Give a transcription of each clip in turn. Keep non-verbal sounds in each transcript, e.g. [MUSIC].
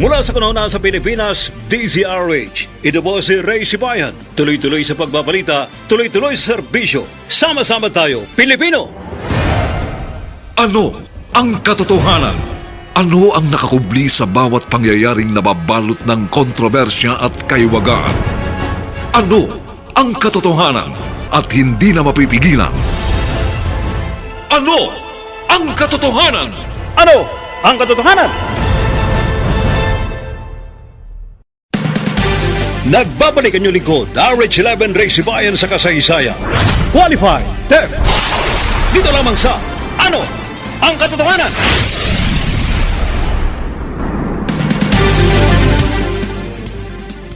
Mula sa kanuna sa Pilipinas, DZRH. Ito po si Ray Sibayan. Tuloy-tuloy sa pagbabalita, tuloy-tuloy sa serbisyo. Sama-sama tayo, Pilipino! Ano ang katotohanan? Ano ang nakakubli sa bawat pangyayaring nababalot ng kontrobersya at kaiwagaan? Ano ang katotohanan at hindi na mapipigilan? Ano ang katotohanan? Ano ang katotohanan? Nagbabalik ang lingkod, RH11 Ray Sibayan sa kasaysayan. Qualified Theft! Dito lamang sa Ano ang katotohanan?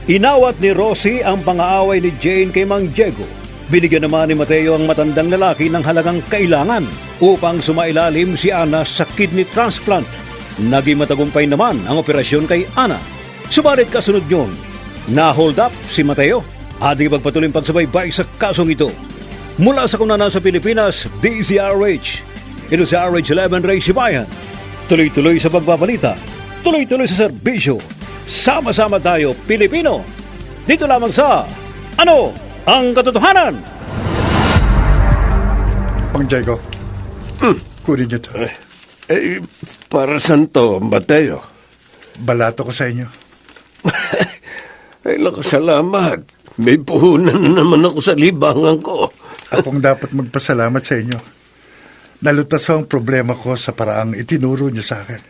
Inawat ni Rosie ang pang-aaway ni Jane kay Mang Diego. Binigyan naman ni Mateo ang matandang lalaki ng halagang kailangan upang sumailalim si Ana sa kidney transplant. Naging matagumpay naman ang operasyon kay Ana. Subalit kasunod yun, na-hold up si Mateo. Ating pagpatuloy pagsubaybay sa kasong ito. Mula sa kunanan sa Pilipinas, DZRH. Ito si RH11 Ray Sibayan. Tuloy-tuloy sa pagbabalita. Tuloy-tuloy sa serbisyo. Sama-sama tayo, Pilipino. Dito lamang sa Ano ang Katotohanan? Pang Diego, kunin niyo to. Eh, para saan to, Mateo? Balato ko sa inyo. [LAUGHS] Ay, lakas salamat. May puhunan na naman ako sa libangan ko. Akong dapat magpasalamat sa inyo. Nalutas ang problema ko sa paraang itinuro niyo sa akin.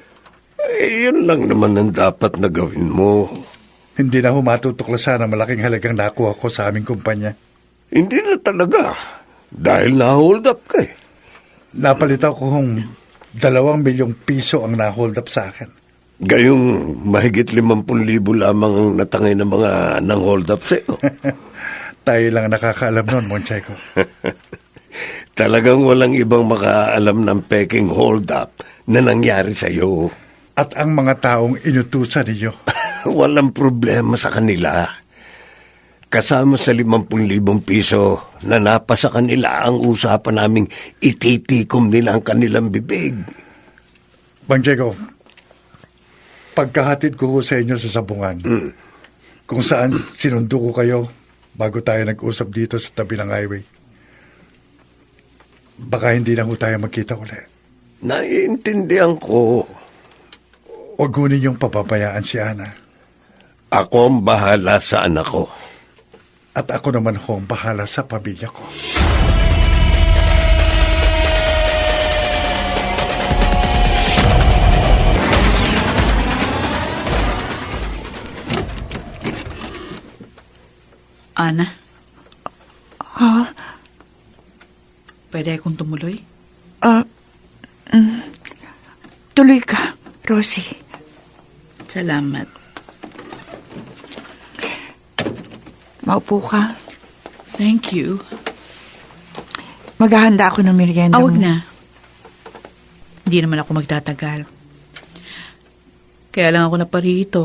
Eh, yun lang naman ang dapat na gawin mo. Hindi na humatutuklasan ang malaking halagang nakuha ko sa aming kumpanya. Hindi na talaga. Dahil na-hold up ka eh. Napalitan ko kung dalawang milyong piso ang na-hold up sa akin. Gayong mahigit limampun libo lamang ang natangay ng mga nang hold up sa'yo. [LAUGHS] Tayo lang nakakaalam noon, Monchayko. [LAUGHS] Talagang walang ibang makaalam ng peking hold up na nangyari sa'yo. At ang mga taong inutusan ninyo. [LAUGHS] Walang problema sa kanila. Kasama sa 50,000 piso na napa sa kanila ang usapan naming ititikom nila ang kanilang bibig. Bang Diego, pagkahatid ko sa inyo sa sabungan, kung saan sinundo ko kayo bago tayo nag-usap dito sa tabi ng highway. Baka hindi na ho tayo magkita ulit. Naiintindihan ko. Huwag ho ninyong papabayaan si Ana. Ako ang bahala sa anak ko. At ako naman ho ang bahala sa pamilya ko. Ana? Ha? Pwede akong tumuloy? Ah, mm, tuloy ka, Rosie. Salamat. Maupo ka. Thank you. Maghahanda ako ng merienda Awag mo. na. Hindi naman ako magtatagal. Kaya lang ako naparito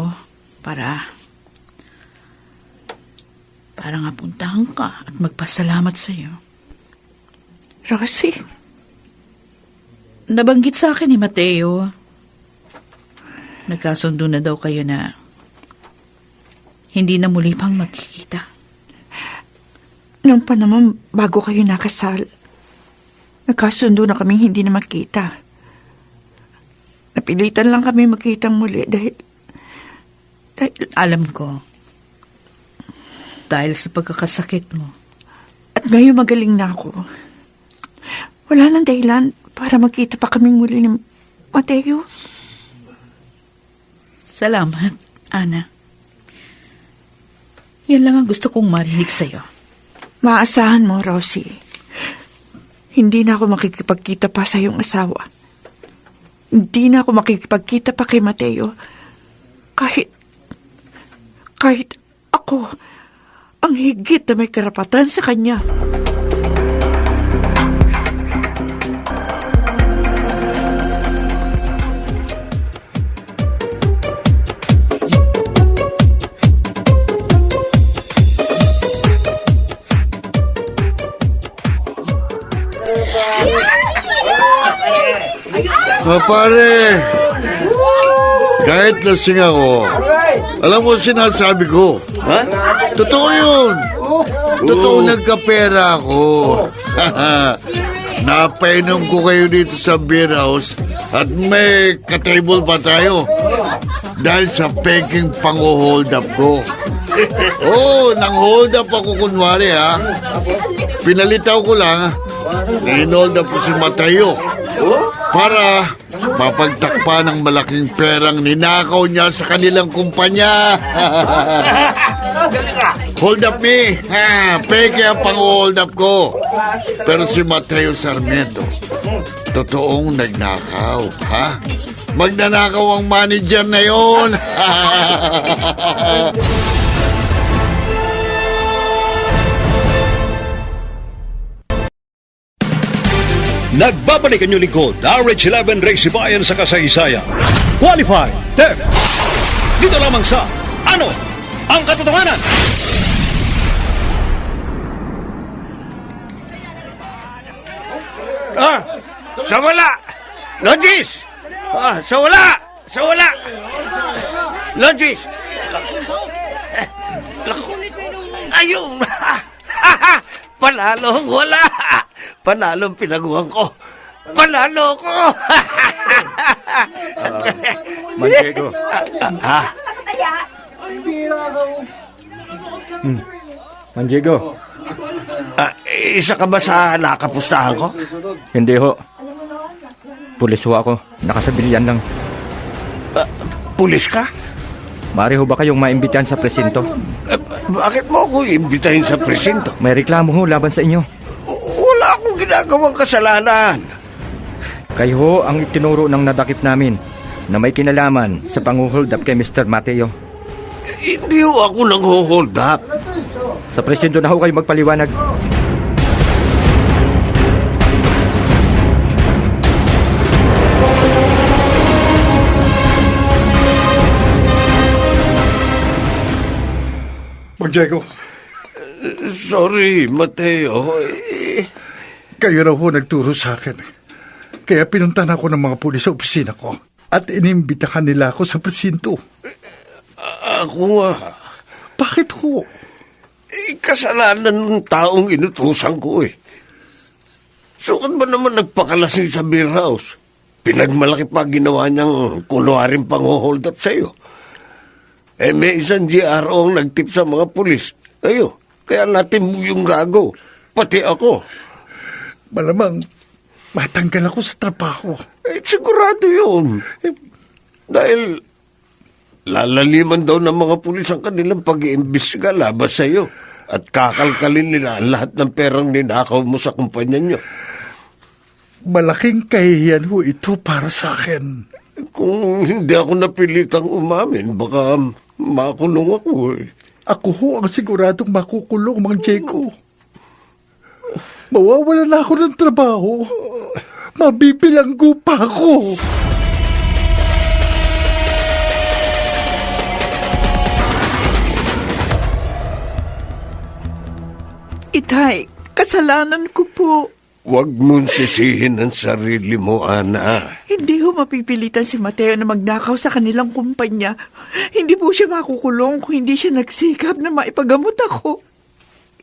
para para nga puntahan ka at magpasalamat sa iyo. Rosie, Nabanggit sa akin ni Mateo. Nagkasundo na daw kayo na hindi na muli pang magkikita. nung pa naman bago kayo nakasal, nagkasundo na kaming hindi na makita. Napilitan lang kami magkita muli dahil... Dahil Alam ko. Dahil sa pagkakasakit mo. at ngayon magaling na ako. Wala nang dahilan para magkita pa kaming muli ni Mateo. Salamat, Ana. Yan lang ang gusto kong marinig sa'yo. Maasahan mo, Rosie. Hindi na ako makikipagkita pa sa iyong asawa. Hindi na ako makikipagkita pa kay Mateo. Kahit, kahit ako, ang higit na may karapatan sa kanya. Ah, pare, lasing ako, alam mo sinasabi ko. Ha? Totoo yun. Totoo nagkapera ako. [LAUGHS] Napainom ko kayo dito sa beer house at may katable pa tayo. Dahil sa peking pang-hold up ko. [LAUGHS] Oo, oh, nang hold up ako kunwari ha. Pinalitaw ko lang, na-hold up ko si Mateo. Para mapagtakpa ng malaking perang ninakaw niya sa kanilang kumpanya. [LAUGHS] hold up me. Ha, peke ang pang-hold up ko. Pero si Mateo Sarmiento, totoong nagnakaw, ha? Magnanakaw ang manager na yon. [LAUGHS] Nagbabalik ang lingkod, RH11 Race Bayan sa kasaysayan. Qualified, Tef. Dito lamang sa Ano ang Katotohanan? Ah, sa wala! Logis! Ah, sa wala! Sa wala! Logis! Ayun! [LAUGHS] Panalong wala! Panalong pinaguhan ko! Panalo ko! Manchego. ah, Manchego. ah, isa ka ba sa nakapustahan ko? Hindi ho. Pulis ho ako. Nakasabilyan lang. Pulis ka? Mari ho ba kayong maimbitahan sa presinto? Eh, bakit mo ako imbitahin sa presinto? May reklamo ho laban sa inyo. Ginagawang kasalanan. Kayo ho ang itinuro ng nadakip namin na may kinalaman sa panguhold up kay Mr. Mateo. Hindi ho ako nang hold up. Sa presinto na ho kayo magpaliwanag. Mang Diego, Sorry, Mateo. Eh, kayo raw ho nagturo sa akin. Kaya pinuntahan ako ng mga pulis sa opisina ko at inimbitahan nila ako sa presinto. ako nga. Bakit ho? Eh, kasalanan ng taong inutusan ko eh. Sukat ba naman nagpakalasing sa beer house? Pinagmalaki pa ginawa niyang kunwaring pang-hold up sa'yo. Eh, may isang GRO ang nagtip sa mga pulis. Ayo, kaya natin yung gago. Pati ako. Malamang matanggal ako sa trabaho. Eh, sigurado yun. Eh, dahil lalaliman daw ng mga pulis ang kanilang pag-iimbestiga laban sa iyo. At kakalkalin nila ang lahat ng perang ninakaw mo sa kumpanya nyo. Malaking kahihiyan ho ito para sa akin. Kung hindi ako napilitang umamin, baka makulong ako eh. Ako ho ang siguradong makukulong, Mang Diego. Mawawala na ako ng trabaho. Mabibilanggo pa ako. Itay, kasalanan ko po. Huwag mong sisihin ang sarili mo, Ana. Hindi ho mapipilitan si Mateo na magnakaw sa kanilang kumpanya. Hindi po siya makukulong kung hindi siya nagsikap na maipagamot ako.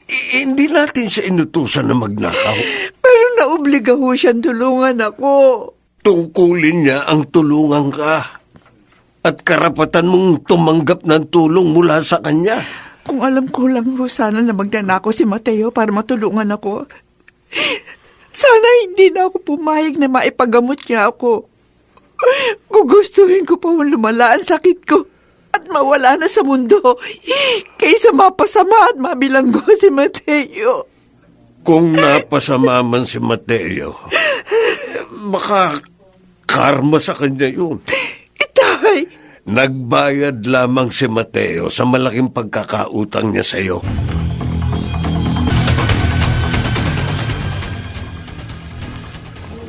I- hindi natin siya inutusan na magnakaw. Pero naobliga ho siyang tulungan ako. Tungkulin niya ang tulungan ka. At karapatan mong tumanggap ng tulong mula sa kanya. Kung alam ko lang ho sana na magnanako si Mateo para matulungan ako. Sana hindi na ako pumayag na maipagamot niya ako. Gugustuhin ko pa lumala ang sakit ko at mawala na sa mundo kaysa mapasama at mabilanggo [LAUGHS] si Mateo. Kung napasama man si Mateo, baka karma sa kanya yun. Itay! Nagbayad lamang si Mateo sa malaking pagkakautang niya sa iyo.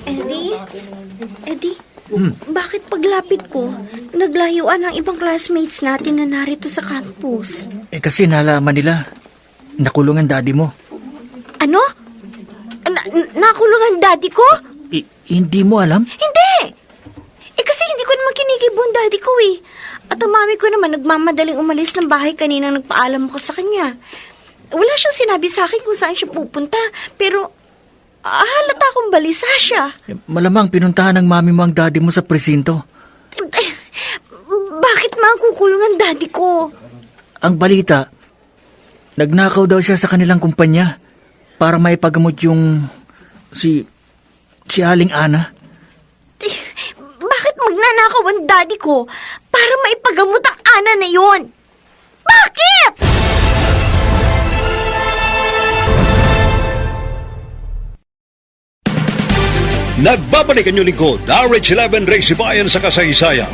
Eddie? Eddie? Hmm paglapit ko, naglayuan ang ibang classmates natin na narito sa campus? Eh kasi nalaman nila, nakulong ang daddy mo. Ano? Na- nakulong ang daddy ko? I- hindi mo alam? Hindi! Eh kasi hindi ko naman kinikibo ang daddy ko eh. At ang mami ko naman nagmamadaling umalis ng bahay kanina nagpaalam ko sa kanya. Wala siyang sinabi sa akin kung saan siya pupunta. Pero ah, halata akong balisa siya. Eh, Malamang pinuntahan ng mami mo ang daddy mo sa presinto. Bakit makukulong ang daddy ko? Ang balita, nagnakaw daw siya sa kanilang kumpanya para maipagamot yung si si Aling Ana. Bakit magnanakaw ang daddy ko para maipagamot ang ana na yon? Bakit? Nagbabalik ang lingkod, RH11 Race Bayan sa kasaysayan.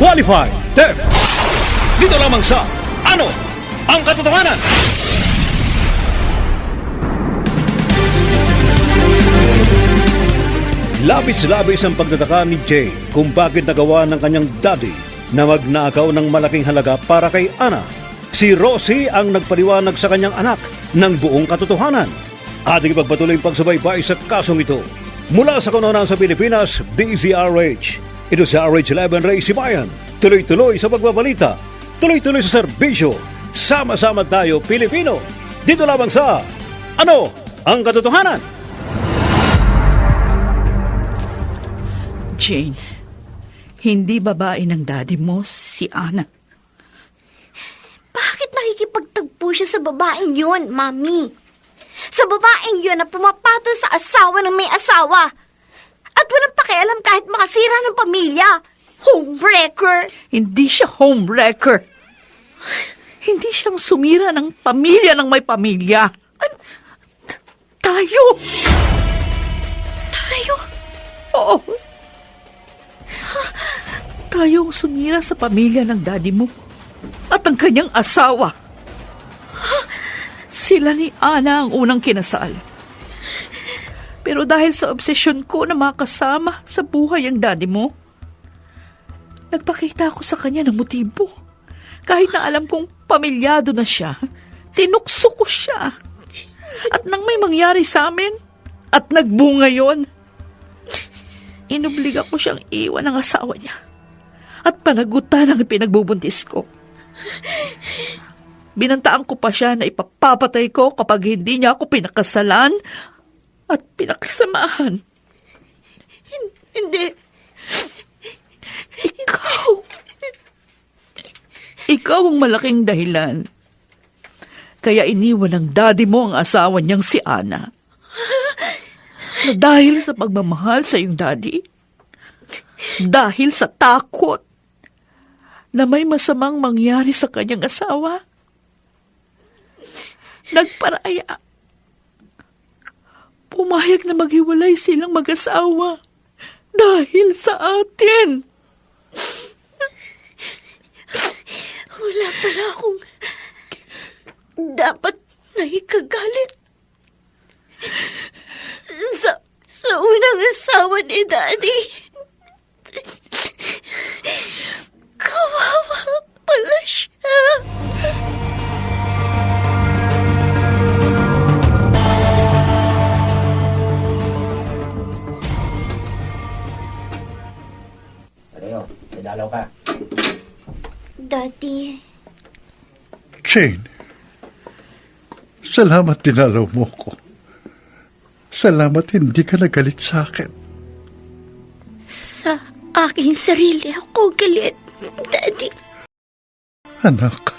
Qualified, Def! Dito lamang sa Ano ang Katotohanan? Labis-labis ang pagtataka ni Jane kung bakit nagawa ng kanyang daddy na magnakaw ng malaking halaga para kay Ana. Si Rosie ang nagpaliwanag sa kanyang anak ng buong katotohanan. Ating ipagpatuloy ang pagsubaybay sa kasong ito. Mula sa kanonan sa Pilipinas, DZRH. Ito sa RH11 Ray Sibayan. Tuloy-tuloy sa pagbabalita. Tuloy-tuloy sa serbisyo. Sama-sama tayo, Pilipino. Dito lamang sa Ano ang Katotohanan? Jane, hindi babae ng daddy mo si Ana. Bakit nakikipagtagpo siya sa babaeng yun, Mami? Sa babaeng yun na pumapatol sa asawa ng may asawa. At walang pakialam kahit makasira ng pamilya. Homebreaker. Hindi siya homewrecker. Hindi siyang sumira ng pamilya ng may pamilya. T- Tayo! Tayo. Oo. Tayo ang sumira sa pamilya ng daddy mo at ang kanyang asawa. Sila ni Ana ang unang kinasal. Pero dahil sa obsesyon ko na makasama sa buhay ang daddy mo, nagpakita ako sa kanya ng motibo. Kahit na alam kong pamilyado na siya, tinukso ko siya. At nang may mangyari sa amin, at nagbunga yon, inubliga ko siyang iwan ng asawa niya at panagutan ang pinagbubuntis ko. Binantaan ko pa siya na ipapapatay ko kapag hindi niya ako pinakasalan at pinakasamahan. Hindi. Ikaw! Ikaw ang malaking dahilan. Kaya iniwan ng daddy mo ang asawa niyang si Ana. Na dahil sa pagmamahal sa iyong daddy, dahil sa takot na may masamang mangyari sa kanyang asawa, nagparaya. Pumayag na maghiwalay silang mag-asawa dahil sa atin. Wala pala akong dapat naikagalit. Sa, sa unang asawa ni Daddy. Jane, salamat dinalaw mo ko. Salamat hindi ka nagalit sa akin. sa aking sarili ako galit, Daddy. Anak,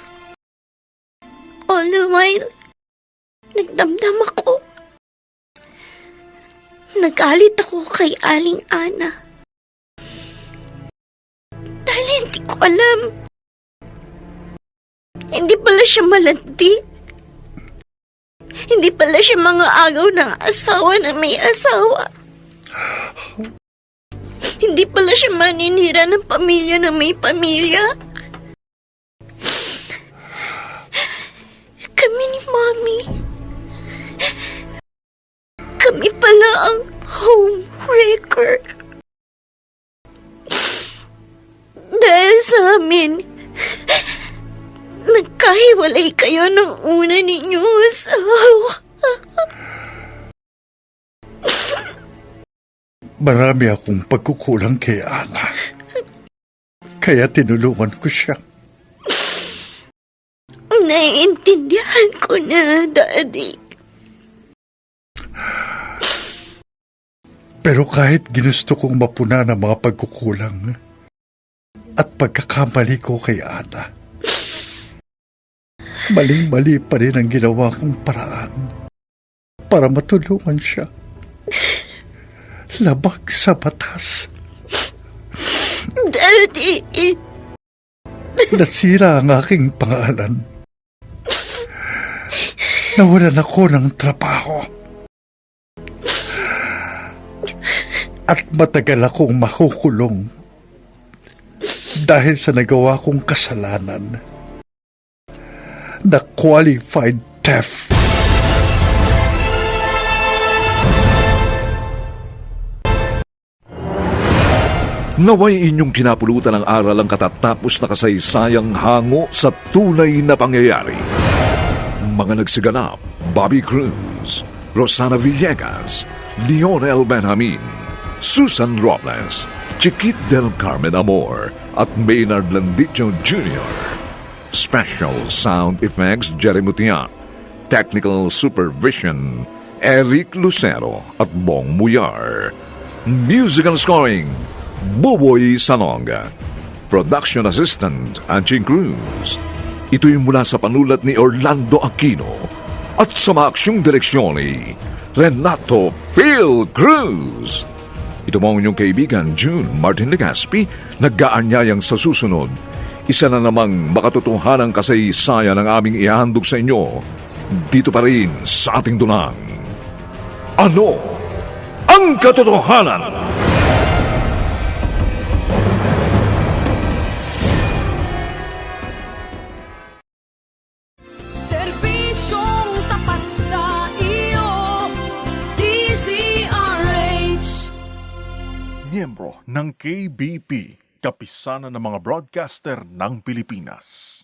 All the while, nagdamdam ako. Nagalit ako kay Aling Ana. Dahil hindi ko alam. Hindi pala siya malandi. Hindi pala siya mga agaw ng asawa na may asawa. Hindi pala siya maninira ng pamilya na may pamilya. Kami ni Mommy. Kami pala ang homewrecker. Dahil sa amin, Nagkahiwalay kayo ng una ninyong asawa. Marami akong pagkukulang kay Ana. Kaya tinulungan ko siya. Naiintindihan ko na, Daddy. Pero kahit ginusto kong mapuna ng mga pagkukulang at pagkakamali ko kay Ana, maling-mali pa rin ang ginawa kong paraan para matulungan siya. Labag sa batas. Daddy, Nasira ang aking pangalan. Nawalan ako ng trabaho. At matagal akong makukulong dahil sa nagawa kong kasalanan na qualified theft. Naway inyong kinapulutan ng aral ang katatapos na kasaysayang hango sa tunay na pangyayari. Mga nagsiganap, Bobby Cruz, Rosana Villegas, Lionel Benjamin, Susan Robles, Chiquit del Carmen Amor, at Maynard Landicho Jr. Special Sound Effects Jerry Mutiak, Technical Supervision Eric Lucero at Bong Muyar. Musical Scoring Buboy Sanonga. Production Assistant Anching Cruz. Ito'y mula sa panulat ni Orlando Aquino at sa maaksyong direksyon ni Renato Phil Cruz. Ito mo ang inyong kaibigan June Martin Legaspi nag-aanyayang sa susunod. Isa na namang makatotohanang kasaysayan ang aming ihahandog sa inyo dito pa rin sa ating dunang. Ano ang katotohanan? Serbisyong tapat sa iyo, DZRH. Miyembro ng KBP, Kapisanan ng mga Broadcaster ng Pilipinas.